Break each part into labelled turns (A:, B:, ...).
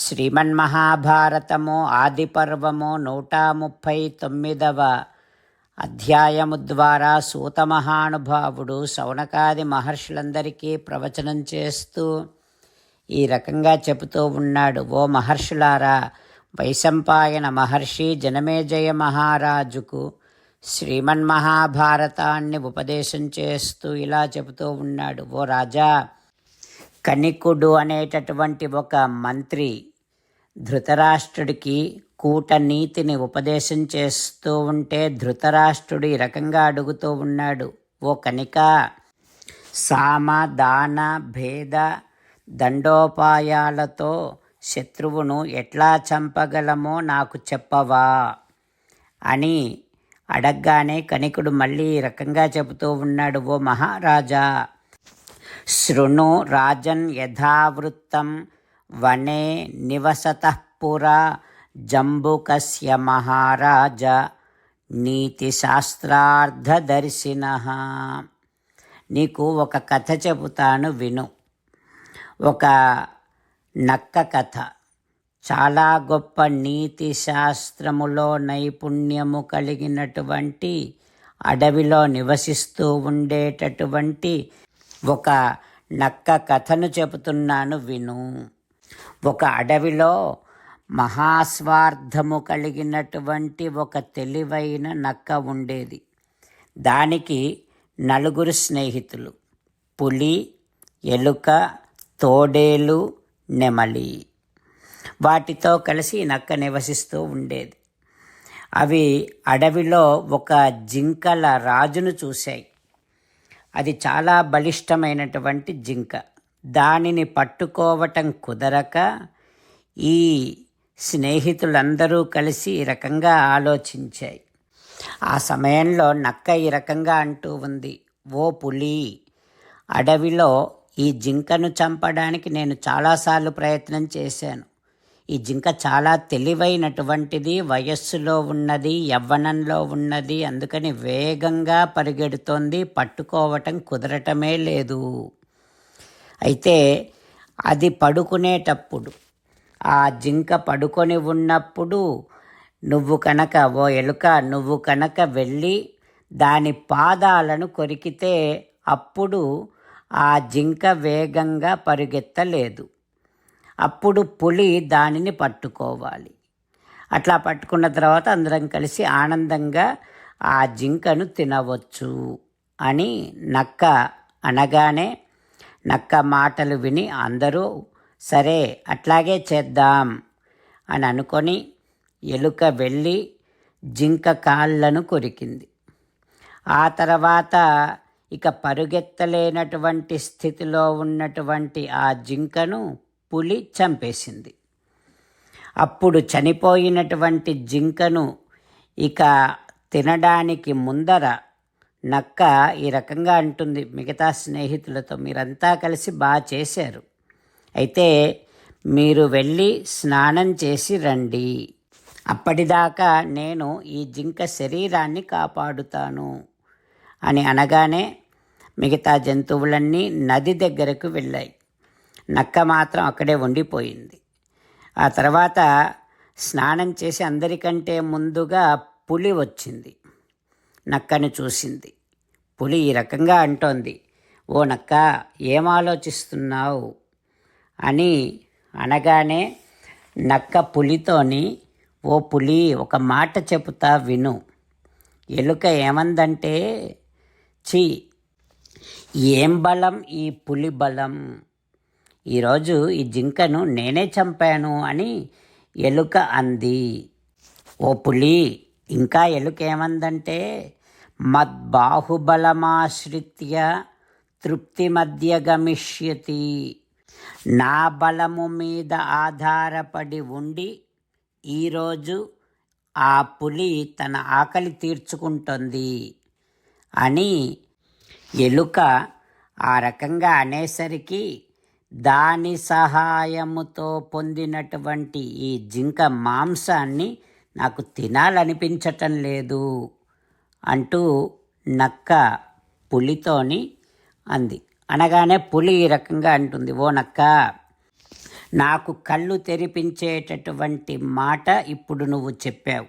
A: శ్రీమన్మహాభారతము ఆది పర్వము నూట ముప్పై తొమ్మిదవ అధ్యాయము ద్వారా సూత మహానుభావుడు శౌనకాది మహర్షులందరికీ ప్రవచనం చేస్తూ ఈ రకంగా చెబుతూ ఉన్నాడు. ఓ మహర్షులారా వైశంపాయన మహర్షి జనమేజయ మహారాజుకు శ్రీమన్మహాభారతాన్ని ఉపదేశం చేస్తూ ఇలా చెబుతూ ఉన్నాడు. ఓ రాజా కనికుడు అనేటటువంటి ఒక మంత్రి ధృతరాష్ట్రుడికి కూటనీతిని ఉపదేశం చేస్తూ ఉంటే ధృతరాష్ట్రుడు ఈ రకంగా అడుగుతూ ఉన్నాడు ఓ కనిక సామ దాన భేద దండోపాయాలతో శత్రువును ఎట్లా చంపగలమో నాకు చెప్పవా? అని అడగ్గానే కనికుడు మళ్ళీ ఈ రకంగా చెబుతూ ఉన్నాడు ఓ మహారాజా శృణు రాజన్ యథావృత్తం వనే నివసత పురా జంబుకస్య మహారాజ నీతిశాస్త్రార్థదర్శిన నీకు ఒక కథ చెబుతాను విను. ఒక నక్క కథ. చాలా గొప్ప నీతి శాస్త్రములో నైపుణ్యము కలిగినటువంటి అడవిలో నివసిస్తూ ఉండేటటువంటి ఒక నక్క కథను చెబుతున్నాను విను. ఒక అడవిలో మహాస్వార్థము కలిగినటువంటి ఒక తెలివైన నక్క ఉండేది. దానికి నలుగురు స్నేహితులు పులి ఎలుక తోడేలు నెమలి. వాటితో కలిసి నక్క నివసిస్తూ ఉండేది. అవి అడవిలో ఒక జింకల రాజును చూశాయి. అది చాలా బలిష్టమైనటువంటి జింక. దానిని పట్టుకోవటం కుదరక ఈ స్నేహితులందరూ కలిసి ఈ రకంగా ఆలోచించాయి. ఆ సమయంలో నక్క ఈ రకంగా అంటూ ఉంది ఓ పులి అడవిలో ఈ జింకను చంపడానికి నేను చాలాసార్లు ప్రయత్నం చేశాను. ఈ జింక చాలా తెలివైనటువంటిది వయస్సులో ఉన్నది యవ్వనంలో ఉన్నది అందుకని వేగంగా పరిగెడుతోంది పట్టుకోవటం కుదరటమే లేదు. అయితే అది పడుకునేటప్పుడు. ఆ జింక పడుకొని ఉన్నప్పుడు నువ్వు కనుక ఓ ఎలుక నువ్వు కనుక వెళ్ళి దాని పాదాలను కొరికితే అప్పుడు ఆ జింక వేగంగా పరుగెత్తలేదు. అప్పుడు పులి దానిని పట్టుకోవాలి. అట్లా పట్టుకున్న తర్వాత అందరం కలిసి ఆనందంగా ఆ జింకను తినవచ్చు అని నక్క అనగానే నక్క మాటలు విని అందరూ సరే అట్లాగే చేద్దాం అని అనుకొని ఎలుక వెళ్ళి జింక కాళ్ళను కొరికింది. ఆ తర్వాత ఇక పరుగెత్తలేనటువంటి స్థితిలో ఉన్నటువంటి ఆ జింకను పులి చంపేసింది. అప్పుడు చనిపోయినటువంటి జింకను ఇక తినడానికి ముందర నక్క ఈ రకంగా అంటుంది మిగతా స్నేహితులతో మీరంతా కలిసి బాగా చేశారు. అయితే మీరు వెళ్ళి స్నానం చేసి రండి. అప్పటిదాకా నేను ఈ జింక శరీరాన్ని కాపాడుతాను అని అనగానే మిగతా జంతువులన్నీ నది దగ్గరకు వెళ్ళాయి. నక్క మాత్రం అక్కడే ఉండిపోయింది. ఆ తర్వాత స్నానం చేసి అందరికంటే ముందుగా పులి వచ్చింది. నక్కను చూసింది. పులి ఈ రకంగా అంటోంది ఓ నక్క ఏం ఆలోచిస్తున్నావు? అని అనగానే నక్క పులితోని ఓ పులి ఒక మాట చెబుతా విను. ఎలుక ఏమందంటే చి ఏం బలం ఈ పులి బలం? ఈరోజు ఈ జింకను నేనే చంపాను అని ఎలుక అంది. ఓ పులి ఇంకా ఎలుకేమందంటే మద్బాహుబలమాశ్రిత్య తృప్తి మధ్య గమిష్యతి నా బలము మీద ఆధారపడి ఉండి ఈరోజు ఆ పులి తన ఆకలి తీర్చుకుంటుంది అని ఎలుక ఆ రకంగా అనేసరికి దాని సహాయముతో పొందినటువంటి ఈ జింక మాంసాన్ని నాకు తినాలనిపించటం లేదు అంటూ నక్క పులితోని అంది. అనగానే పులి ఈ రకంగా అంటుంది ఓ నక్క నాకు కళ్ళు తెరిపించేటటువంటి మాట ఇప్పుడు నువ్వు చెప్పావు.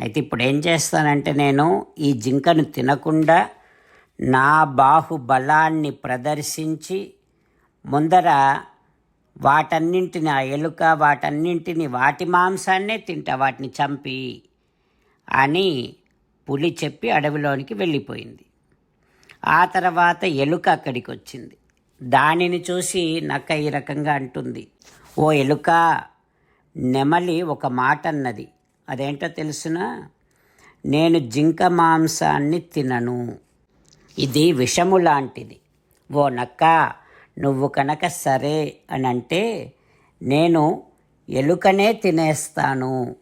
A: అయితే ఇప్పుడు ఏం చేస్తానంటే నేను ఈ జింకను తినకుండా నా బాహుబలాన్ని ప్రదర్శించి ముందర వాటన్నింటిని ఆ ఎలుక వాటన్నింటిని వాటి మాంసాన్నే తింటా వాటిని చంపి అని పులి చెప్పి అడవిలోనికి వెళ్ళిపోయింది. ఆ తర్వాత ఎలుక అక్కడికి వచ్చింది దానిని చూసి నక్క ఈ రకంగా అంటుంది ఓ ఎలుక నెమలి ఒక మాట అన్నది అదేంటో తెలుసునా? నేను జింక మాంసాన్ని తినను. ఇది విషము లాంటిది. ఓ నక్క నువ్వు కనుక సరే అని అంటే నేను ఎలుకనే తినేస్తాను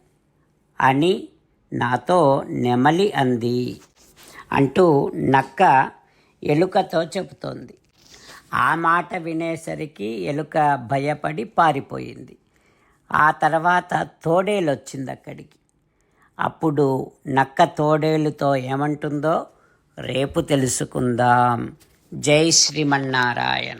A: అని నాతో నెమలి అంది అంటూ నక్క ఎలుకతో చెబుతోంది. ఆ మాట వినేసరికి ఎలుక భయపడి పారిపోయింది. ఆ తర్వాత తోడేలు వచ్చింది అక్కడికి అప్పుడు నక్క తోడేలుతో ఏమంటుందో రేపు తెలుసుకుందాం. జై శ్రీమన్నారాయణ.